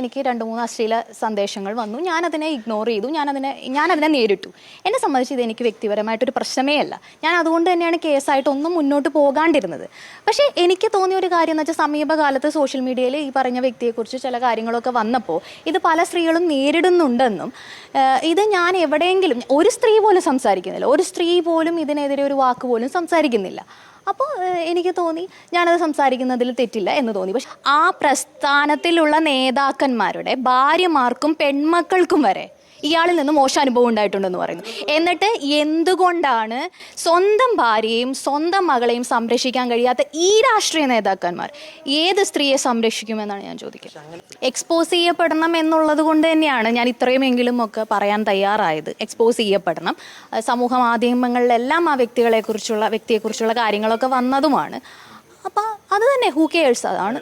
എനിക്ക് രണ്ട് മൂന്ന് അശ്ലീല സന്ദേശങ്ങൾ വന്നു. ഞാനതിനെ ഇഗ്നോർ ചെയ്തു. ഞാനതിനെ ഞാനതിനെ നേരിട്ടു. എന്നെ സംബന്ധിച്ച് ഇത് എനിക്ക് വ്യക്തിപരമായിട്ടൊരു പ്രശ്നമേ അല്ല. ഞാൻ അതുകൊണ്ട് തന്നെയാണ് കേസായിട്ട് ഒന്നും മുന്നോട്ട് പോകാണ്ടിരുന്നത്. പക്ഷേ എനിക്ക് തോന്നിയ ഒരു കാര്യം എന്ന് വെച്ചാൽ സമീപകാലത്ത് സോഷ്യൽ മീഡിയയിൽ ഈ പറഞ്ഞ വ്യക്തിയെക്കുറിച്ച് ചില കാര്യങ്ങളൊക്കെ വന്നപ്പോൾ ഇത് പല സ്ത്രീകളും നേരിടുന്നുണ്ടെന്നും ഇത് ഞാൻ എവിടെയെങ്കിലും ഒരു സ്ത്രീ പോലും സംസാരിക്കുന്നില്ല. ഒരു സ്ത്രീ പോലും ഇതിനെതിരെ ഒരു വാക്ക് പോലും സംസാരിക്കുന്നില്ല. അപ്പോൾ എനിക്ക് തോന്നി ഞാനത് സംസാരിക്കുന്നതിൽ തെറ്റില്ല എന്ന് തോന്നി. പക്ഷെ ആ പ്രസ്ഥാനത്തിലുള്ള നേതാക്കന്മാരുടെ ഭാര്യമാർക്കും പെൺമക്കൾക്കും വരെ ഇയാളിൽ നിന്ന് മോശം അനുഭവം ഉണ്ടായിട്ടുണ്ടെന്ന് പറയുന്നു. എന്നിട്ട് എന്തുകൊണ്ടാണ് സ്വന്തം ഭാര്യയും സ്വന്തം മകളെയും സംരക്ഷിക്കാൻ കഴിയാത്ത ഈ രാഷ്ട്രീയ നേതാക്കന്മാർ? ഏത് സ്ത്രീയെ സംരക്ഷിക്കുമെന്നാണ് ഞാൻ ചോദിക്കുന്നത്. എക്സ്പോസ് ചെയ്യപ്പെടണം എന്നുള്ളത് കൊണ്ട് തന്നെയാണ് ഞാൻ ഇത്രയുമെങ്കിലും ഒക്കെ പറയാൻ തയ്യാറായത്. എക്സ്പോസ് ചെയ്യപ്പെടണം. സമൂഹ മാധ്യമങ്ങളിലെല്ലാം ആ വ്യക്തികളെക്കുറിച്ചുള്ള വ്യക്തിയെക്കുറിച്ചുള്ള കാര്യങ്ങളൊക്കെ വന്നതുമാണ്. അപ്പം അത് തന്നെ ഹൂ കെയേഴ്സ് അതാണ്.